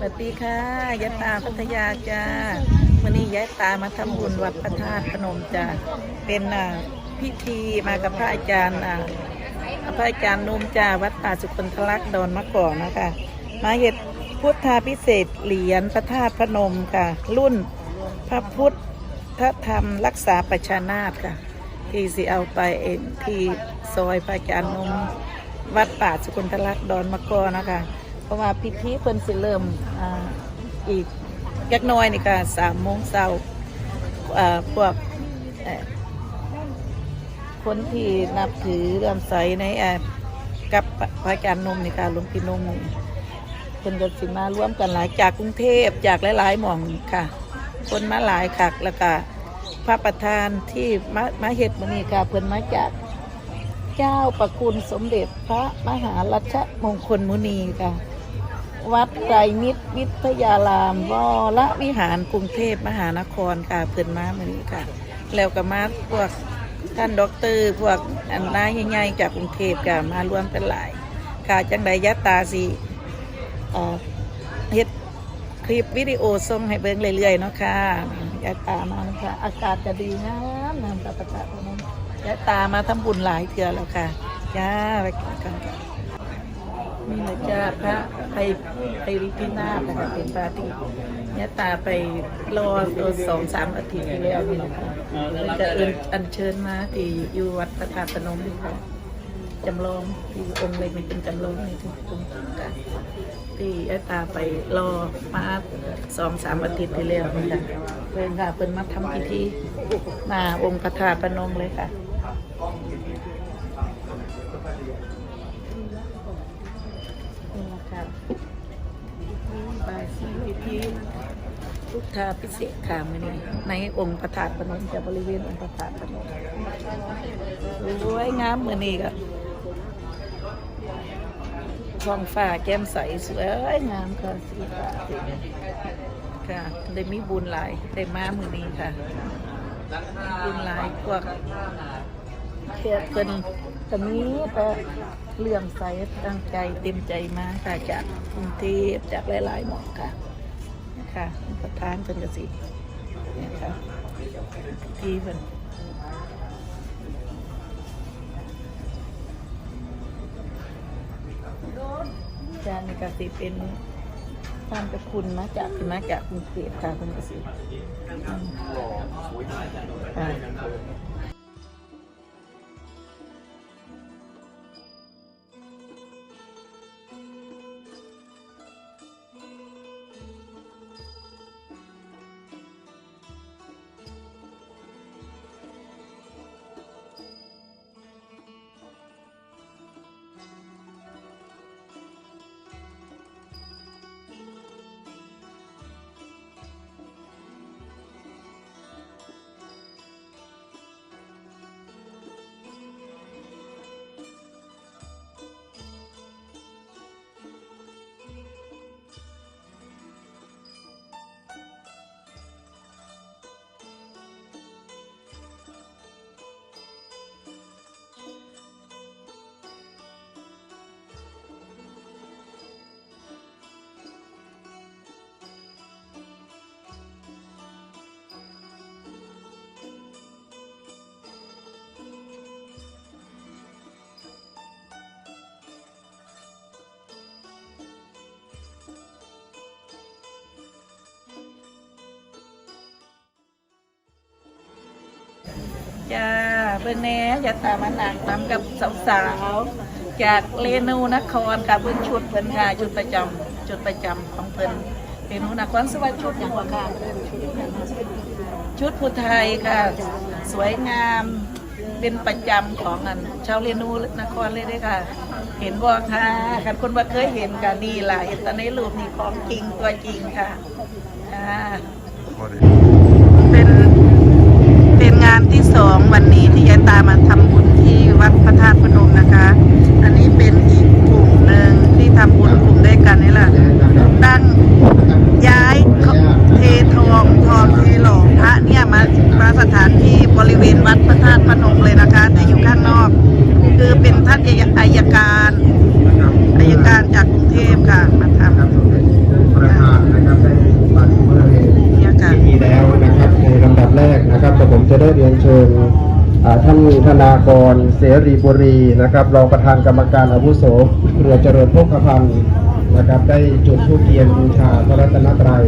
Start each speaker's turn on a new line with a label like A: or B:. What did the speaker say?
A: สวัสดีค่ะยายตาพัทยาจ้าวันนี้ยายตามาทำบุญวัดพระธาตุพนมจ้าเป็นอ่าพิธีมากับพระอาจารย์อ่าพระอาจารย์นุ่มจ้าวัดป่าสุคนทลักษ์ดอนมะกอกนะคะ มาเหตุพุทธาพิเศษเหรียญพระธาตุพนมค่ะ รุ่นพระพุทธธรรมรักษาประชานาถค่ะ ที่สิเอาไปเอ็นที่ซอยพระอาจารย์นุ่มวัดป่าสุคนทลักษ์ดอนมะกอกนะคะ เพราะว่าพิธีเพิ่นสิเริ่มอ่าอีกแยักน้อยนี่ค่ะสามโมงเช้าอ่าพวกคนที่นับถือเรื่อมใสในอ่อกับพระอาจารย์นมนี่ค่ะหลวงพี่นมนี่เพิ่นก็สิมาร่วมกันหลายจากกรุงเทพจากหลายๆหม่องค่ะ คนมาหลายคักแล้วก็พระประธานที่มามาเฮ็ดมื้อนี้ค่ะเพิ่นมาจากเจ้าประคุณสมเด็จพระมหารัชมงคลมุนีค่ะ วัดไตรมิตรวิทยารามวรวิหารกรุงเทพมหานครค่ะเพิ่นมาเมือนี้ค่ะ แล้วก็มาพวกท่านด็อกเตอร์พวกอันนายใหญ่ๆจากกรุงเทพค่ะมารวมเป็นหลาย ค่ะจังใดยะตาสิเอ่อเฮ็ดคลิปวิดีโอส่งให้เบิ่งเรื่อยๆเนาะค่ะยะตามานะคะอากาศจะดีงามน้ำตาประกาศพนยะตามาทำบุญหลายเทื่อแล้วค่ะจ้าไปกินกันค่ะ นี่นะจ้าพระไพไพริพินาศนะคะเป็นพระที่เนี่ยตาไปรอตัวสองสามอาทิตย์ที่แล้วนี่นะคะจะเอินอัญเชิญมาที่อยู่วัดพระธาตุพนมนี่ค่ะจำลองที่องค์เล็กนี่เป็นจำลองนี่ที่ตรงกลางที่ยายตาไปรอมาสองสามอาทิตย์ที่แล้วนี่ค่ะเพื่อนค่ะเพื่อนมาทำพิธีหน้าองค์พระธาตุพนมเลยค่ะนี่นะ คะบายสีพิธีพุทธาพิเศษกค่ะมื่อนี้ในองค์พระธาตุพนมจะบริเวณองค์พระธาตุพนมสวยงามมื่อนี้ก็ท้องฟ้าแก้มใสสวยงามค่ะสีฟ้าค่ะได้มีบุญหลายได้มามื่อนี้ค่ะบุญหลายพวกเทียบ กันตอนนี้ก็เลื่อมใสตั้งใจเต็มใจมาค่ะจากกรุงเทพจากหลายๆหมองค่ะค่ะประธานเป็นกสิเนี่ยค่ะที่เพิ่นอาจารย์ในกสิเป็นทานประคุณมาจากมาจากกรุงเทพค่ะเป็นกสิค่ะ จ้าเบิ่งแหน่อย่าตามมาหนักนำกับสาวๆจากเรนูนครค่ะเบิ่งชุดเพิ่นค่ะชุดประจำชุดประจำของเพิ่นเรนูนครสวัสดิ์ชุดอย่างว่าค่ะชุดผู้ไทยค่ะ สวยงามเป็นประจำของอันชาวเรนูนครเลยเด้อค่ะ เห็นบ่ค่ะคันคนบ่เคยเห็นกันนี่ล่ะเห็นแต่ในรูปนี่ของจริงตัวจริงค่ะอ่าเป็นเป็นงาน ที่สองวันนี้ที่ยายตามาทำบุญที่วัดพระธาตุพนมนะคะ อันนี้เป็นอีกกลุ่มหนึ่งที่ทำบุญกลุ่มด้วยกันนี่แหละตั้งย้ายเททองทองเทหล่อพระเนี่ยมามาสถานที่บริเวณวัดพระธาตุพนมเลยนะคะแต่อยู่ข้างนอก คือเป็นท่านอายการอายการจากกรุงเทพค่ะมาทำ
B: ประธาน ผมจะได้เรียนเชิญอ่าท่านธนากรเสรีบุรีนะครับรองประธานกรรมการอาวุโสเรือเจริญพกพันธ์นะครับ ได้จุดธูปเทียนบูชาพระรัตนตรัย